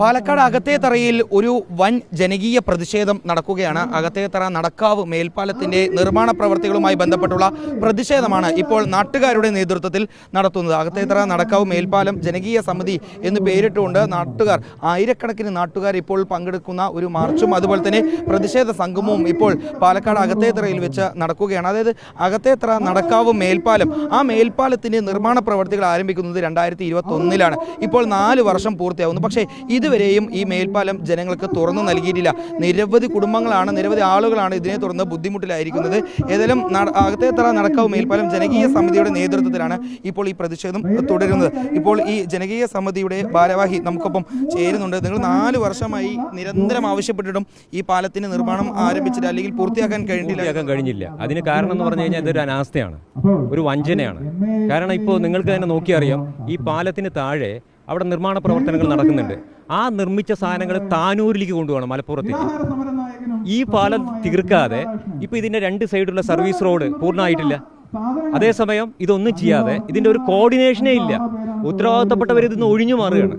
പാലക്കാട് അകത്തേത്തറയിൽ ഒരു വൻ ജനകീയ പ്രതിഷേധം നടക്കുകയാണ്. അകത്തേത്തറ നടക്കാവ് മേൽപ്പാലത്തിന്റെ നിർമ്മാണ പ്രവർത്തികളുമായി ബന്ധപ്പെട്ടുള്ള പ്രതിഷേധമാണ് ഇപ്പോൾ നാട്ടുകാരുടെ നേതൃത്വത്തിൽ നടത്തുന്നത്. അകത്തേത്തറ നടക്കാവ് മേൽപ്പാലം ജനകീയ സമിതി എന്ന് പേരിട്ടുകൊണ്ട് നാട്ടുകാർ ആയിരക്കണക്കിന് നാട്ടുകാർ ഇപ്പോൾ പങ്കെടുക്കുന്ന ഒരു മാർച്ചും അതുപോലെ തന്നെ പ്രതിഷേധ സംഗമവും ഇപ്പോൾ പാലക്കാട് അകത്തേത്തറയിൽ വെച്ച് നടക്കുകയാണ്. അതായത് അകത്തേത്തറ നടക്കാവ് മേൽപ്പാലം ആ മേൽപ്പാലത്തിന്റെ നിർമ്മാണ പ്രവർത്തികൾ ആരംഭിക്കുന്നത് രണ്ടായിരത്തി ഇരുപത്തി ഇപ്പോൾ നാല് വർഷം പൂർത്തിയാവുന്നു. പക്ഷേ ഇതുവരെയും ഈ മേൽപ്പാലം ജനങ്ങൾക്ക് തുറന്നു നൽകിയിട്ടില്ല. നിരവധി കുടുംബങ്ങളാണ് നിരവധി ആളുകളാണ് ഇതിനെ തുറന്ന് ബുദ്ധിമുട്ടിലായിരിക്കുന്നത്. ഏതായാലും അകത്തേത്തറ നടക്കാവ് മേൽപ്പാലം ജനകീയ സമിതിയുടെ നേതൃത്വത്തിലാണ് ഇപ്പോൾ ഈ പ്രതിഷേധം തുടരുന്നത്. ഇപ്പോൾ ഈ ജനകീയ സമിതിയുടെ ഭാരവാഹി നമുക്കൊപ്പം ചേരുന്നുണ്ട്. നിങ്ങൾ നാല് വർഷമായി നിരന്തരം ആവശ്യപ്പെട്ടിട്ടും ഈ പാലത്തിന്റെ നിർമ്മാണം ആരംഭിച്ചിട്ട് അല്ലെങ്കിൽ പൂർത്തിയാക്കാൻ കഴിഞ്ഞില്ല കഴിഞ്ഞില്ല. അതിന് കാരണം എന്ന് പറഞ്ഞു കഴിഞ്ഞാൽ ഇതൊരു അനാസ്ഥയാണ്. ഒരു വഞ്ചനയാണ്. കാരണം ഇപ്പോൾ നിങ്ങൾക്ക് തന്നെ നോക്കിയറിയാം ഈ പാലത്തിന് താഴെ അവിടെ നിർമ്മാണ പ്രവർത്തനങ്ങൾ നടക്കുന്നുണ്ട്. ആ നിർമ്മിച്ച സാധനങ്ങൾ താനൂരിലേക്ക് കൊണ്ടുപോകണം മലപ്പുറത്തേക്ക്. ഈ പാലം തീർക്കാതെ ഇപ്പൊ ഇതിന്റെ രണ്ട് സൈഡുള്ള സർവീസ് റോഡ് പൂർണമായിട്ടില്ല. അതേസമയം ഇതൊന്നും ചെയ്യാതെ ഇതിന്റെ ഒരു കോർഡിനേഷനേ ഇല്ല. ഉത്തരവാദിത്തപ്പെട്ടവർ ഇതിന്ന് ഒഴിഞ്ഞു മാറുകയാണ്.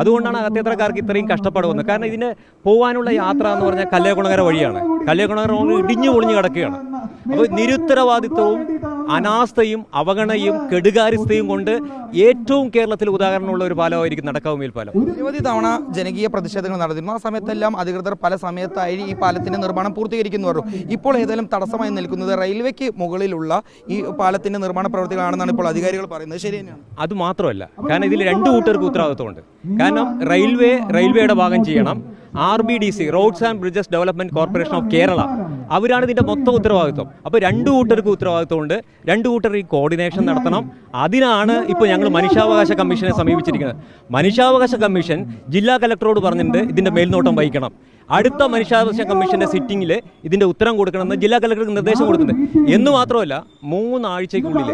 അതുകൊണ്ടാണ് അകത്തേത്രക്കാർക്ക് ഇത്രയും കഷ്ടപ്പെടുന്നത് കാരണം ഇതിന് പോകാനുള്ള യാത്ര എന്ന് പറഞ്ഞാൽ കല്ലേകുണകര വഴിയാണ്. കല്ലേകുണകര ഇടിഞ്ഞു പൊളിഞ്ഞു കിടക്കുകയാണ്. അപ്പോൾ നിരുത്തരവാദിത്വവും അനാസ്ഥയും അവഗണയും കെടുകാര്യസ്ഥയും കൊണ്ട് ഏറ്റവും കേരളത്തിൽ ഉദാഹരണമുള്ള ഒരു പാലമായിരിക്കും നടക്കാവ് മേൽപ്പാലം നിരവധി തവണ ജനകീയ പ്രതിഷേധങ്ങൾ നടന്നിരുന്നു. ആ സമയത്തെല്ലാം അധികൃതർ പല സമയത്തായി ഈ പാലത്തിന്റെ നിർമ്മാണം പൂർത്തീകരിക്കുന്നു പറഞ്ഞു ഇപ്പോൾ ഏതായാലും തടസ്സമായി നിൽക്കുന്നത് റെയിൽവേക്ക് മുകളിലുള്ള ഈ പാലത്തിന്റെ നിർമ്മാണ പ്രവർത്തികളാണെന്നാണ് ഇപ്പോൾ അധികാരികൾ പറയുന്നത്. ശരി തന്നെയാണ്. അത് മാത്രമല്ല കാരണം ഇതിൽ രണ്ട് കൂട്ടർക്ക് ഉത്തരവാദിത്വമുണ്ട്. കാരണം റെയിൽവേ റെയിൽവേയുടെ ഭാഗം ചെയ്യണം. R B D C roads and bridges development corporation of Kerala അവരാണ് ഇതിന്റെ മൊത്തം ഉത്തരവാദിത്വം. അപ്പോൾ രണ്ട് കൂട്ടർക്ക് ഉത്തരവാദിത്വമുണ്ട്. രണ്ട് കൂട്ടർ ഈ കോർഡിനേഷൻ നടത്തണം. അതിനാണ് ഇപ്പോൾ ഞങ്ങൾ മനുഷ്യാവകാശ കമ്മീഷനെ സമീപിച്ചിരിക്കുന്നത്. മനുഷ്യാവകാശ കമ്മീഷൻ ജില്ലാ കലക്ടറോട് പറഞ്ഞിട്ടുണ്ട് ഇതിന്റെ മേൽനോട്ടം വഹിക്കണം. അടുത്ത മനുഷ്യാവകാശ കമ്മീഷന്റെ സിറ്റിംഗിൽ ഇതിന്റെ ഉത്തരം കൊടുക്കണമെന്ന് ജില്ലാ കലക്ടർക്ക് നിർദ്ദേശം കൊടുത്തിട്ടുണ്ട്. എന്ന് മാത്രമല്ല മൂന്നാഴ്ചക്കുള്ളിൽ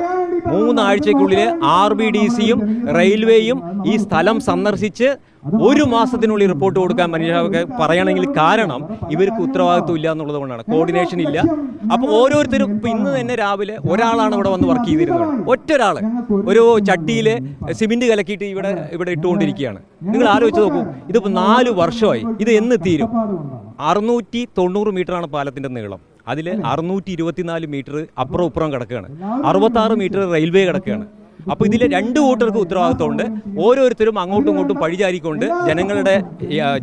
മൂന്നാഴ്ചക്കുള്ളിൽ ആർ ബി ഡി സിയും റെയിൽവേയും ഈ സ്ഥലം സന്ദർശിച്ച് ഒരു മാസത്തിനുള്ളിൽ റിപ്പോർട്ട് കൊടുക്കാൻ മനുഷ്യ പറയണമെങ്കിൽ കാരണം ഇവർക്ക് ഉത്തരവാദിത്വം ഇല്ല എന്നുള്ളത് കൊണ്ടാണ്. കോർഡിനേഷൻ ഇല്ല. അപ്പോൾ ഓരോരുത്തരും ഇപ്പൊ ഇന്ന് തന്നെ രാവിലെ ഒരാളാണ് ഇവിടെ വന്ന് വർക്ക് ചെയ്തിരുന്നത്. ഒറ്റ ഒരാൾ ഒരു ചട്ടിയിൽ സിമെന്റ് കലക്കിയിട്ട് ഇവിടെ ഇവിടെ ഇട്ടുകൊണ്ടിരിക്കുകയാണ്. നിങ്ങൾ ആലോചിച്ച് നോക്കൂ ഇതിപ്പോൾ നാല് വർഷമായി ഇത് എന്ന് തീരും. അറുന്നൂറ്റി തൊണ്ണൂറ് മീറ്ററാണ് പാലത്തിന്റെ നീളം. അതിൽ അറുന്നൂറ്റി ഇരുപത്തിനാല് മീറ്റർ അപ്പുറം ഉപ്പുറം കിടക്കുകയാണ്. അറുപത്താറ് മീറ്റർ റെയിൽവേ കിടക്കുകയാണ്. അപ്പോൾ ഇതിലെ രണ്ട് കൂട്ടർക്ക് ഉത്തരവാദിത്വമുണ്ട്. ഓരോരുത്തരും അങ്ങോട്ടും ഇങ്ങോട്ടും പഴിചാരിക്കൊണ്ട് ജനങ്ങളുടെ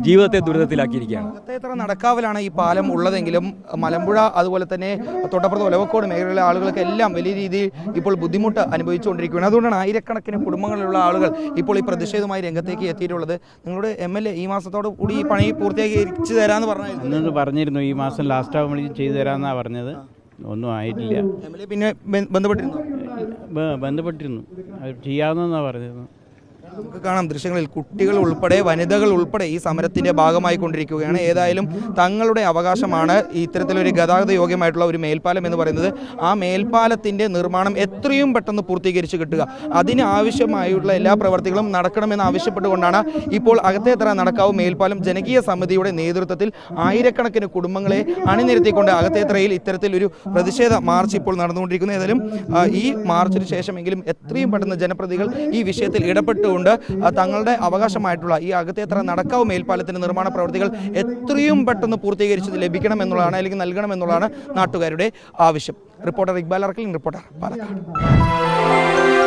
ജീവിതത്തെ ദുരിതത്തിലാക്കിയിരിക്കുകയാണ്. എത്ര നടക്കാവിലാണ് ഈ പാലം ഉള്ളതെങ്കിലും മലമ്പുഴ അതുപോലെ തന്നെ തൊട്ടപ്പുറത്ത് ഒലവക്കോട് മേഖലയിലെ ആളുകൾക്ക് എല്ലാം വലിയ രീതിയിൽ ഇപ്പോൾ ബുദ്ധിമുട്ട് അനുഭവിച്ചുകൊണ്ടിരിക്കുകയാണ്. അതുകൊണ്ടാണ് ആയിരക്കണക്കിന് കുടുംബങ്ങളിലുള്ള ആളുകൾ ഇപ്പോൾ ഈ പ്രതിഷേധമായി രംഗത്തേക്ക് എത്തിയിട്ടുള്ളത്. നിങ്ങളുടെ എം എൽ എ ഈ മാസത്തോട് കൂടി ഈ പണി പൂർത്തിയാക്കി തരാമെന്ന് പറഞ്ഞു പറഞ്ഞിരുന്നു ഈ മാസം ലാസ്റ്റ് ആകുമ്പോഴേക്കും ചെയ്തു തരാമെന്നാണ് പറഞ്ഞത്. ഒന്നും ആയിട്ടില്ല. പിന്നെ ബന്ധപ്പെട്ടിരുന്നു? ബന്ധപ്പെട്ടിരുന്നു. അത് ചെയ്യാവുന്നതെന്നാണ് പറഞ്ഞിരുന്നു നമുക്ക് കാണാം. ദൃശ്യങ്ങളിൽ കുട്ടികൾ ഉൾപ്പെടെ വനിതകൾ ഉൾപ്പെടെ ഈ സമരത്തിന്റെ ഭാഗമായി കൊണ്ടിരിക്കുകയാണ്. ഏതായാലും തങ്ങളുടെ അവകാശമാണ് ഇത്തരത്തിലൊരു ഗതാഗത യോഗ്യമായിട്ടുള്ള ഒരു മേൽപ്പാലം എന്ന് പറയുന്നത്. ആ മേൽപ്പാലത്തിന്റെ നിർമ്മാണം എത്രയും പെട്ടെന്ന് പൂർത്തീകരിച്ച് കിട്ടുക. അതിന് ആവശ്യമായുള്ള എല്ലാ പ്രവർത്തികളും നടക്കണമെന്ന് ആവശ്യപ്പെട്ടുകൊണ്ടാണ് ഇപ്പോൾ അകത്തേത്തറ നടക്കാവ് മേൽപ്പാലം ജനകീയ സമിതിയുടെ നേതൃത്വത്തിൽ ആയിരക്കണക്കിന് കുടുംബങ്ങളെ അണിനിരത്തിക്കൊണ്ട് അകത്തേത്തറയിൽ ഇത്തരത്തിലൊരു പ്രതിഷേധ മാർച്ച് ഇപ്പോൾ നടന്നുകൊണ്ടിരിക്കുന്നു. ഏതായാലും ഈ മാർച്ചിന് ശേഷമെങ്കിലും എത്രയും പെട്ടെന്ന് ജനപ്രതികൾ ഈ വിഷയത്തിൽ ഇടപെട്ടുകൊണ്ട് ആ, തങ്ങളുടെ അവകാശമായിട്ടുള്ള ഈ അകത്തേത്ര നടക്കാവ് മേൽപ്പാലത്തിന്റെ നിർമ്മാണ പ്രവൃത്തികൾ എത്രയും പെട്ടെന്ന് പൂർത്തീകരിച്ച് ലഭിക്കണം എന്നുള്ളതാണ് അല്ലെങ്കിൽ നൽകണം എന്നുള്ളതാണ് നാട്ടുകാരുടെ ആവശ്യം. Reporter Iqbal Arkalin reporter Palakkad.